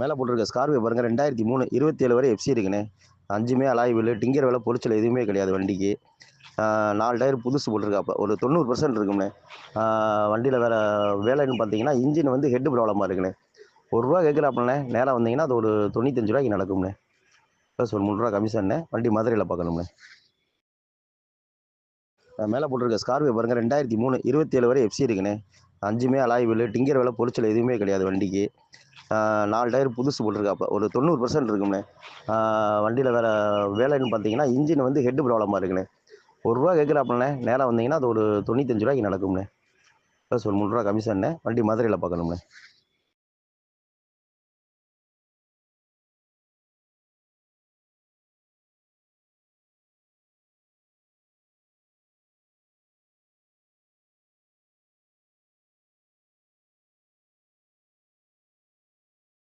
மேலே போட்டிருக்க ஸ்கார்பியோ பாருங்கள் ரெண்டாயிரத்தி மூணு இருபத்தி ஏழு வரை எஃப்சி இருக்குண்ணே. அஞ்சுமே அலாய் வீல் டிங்கர் வேலை பொரிச்சல் எதுவுமே கிடையாது வண்டிக்கு. நாலு டயர் புதுசு போட்டிருக்காப்ப ஒரு தொண்ணூறு பர்சன்ட் இருக்கும்ண்ணே. வண்டியில் வேறு வேலைன்னு பார்த்தீங்கன்னா இன்ஜின் வந்து ஹெட் ப்ராப்ளமாக இருக்குண்ணே. ஒரு ரூபா கேட்குறாப்பண்ணே நேராக வந்தீங்கன்னா அது ஒரு தொண்ணூத்தஞ்சு ரூபாய்க்கு நடக்கும்ண்ணே. ப்ளஸ் ஒரு மூணு ரூபா கமிஷன்ண்ணே வண்டி மதுரையில் பார்க்கணும்ண்ணே மேலே போட்டிருக்க ஸ்கார்பியோ பாருங்கள் ரெண்டாயிரத்தி மூணு இருபத்தி ஏழு வரை எஃப்சி இருக்குண்ணே. அஞ்சுமே அலாய் வீல் டிங்கர் வேலை பொரிச்சல் எதுவுமே கிடையாது வண்டிக்கு. நாலு டயர் புதுசு போட்டிருக்காப்ப ஒரு தொண்ணூறு பர்சன்ட் இருக்குண்ணே வண்டியில் வேறு வேலைன்னு பார்த்தீங்கன்னா இன்ஜின் வந்து ஹெட்டு ப்ராப்ளமாக இருக்குண்ணே. ஒரு ரூபா கேட்குறாப்புலண்ணே நேராக வந்தீங்கன்னா அது ஒரு தொண்ணூத்தஞ்சு ரூபாய்க்கு நடக்கும்ண்ணே. ப்ளஸ் ஒரு முந்நூறுரூவா கமிஷன்ண்ணே. வண்டி மதுரையில் பார்க்கணும்ண்ணே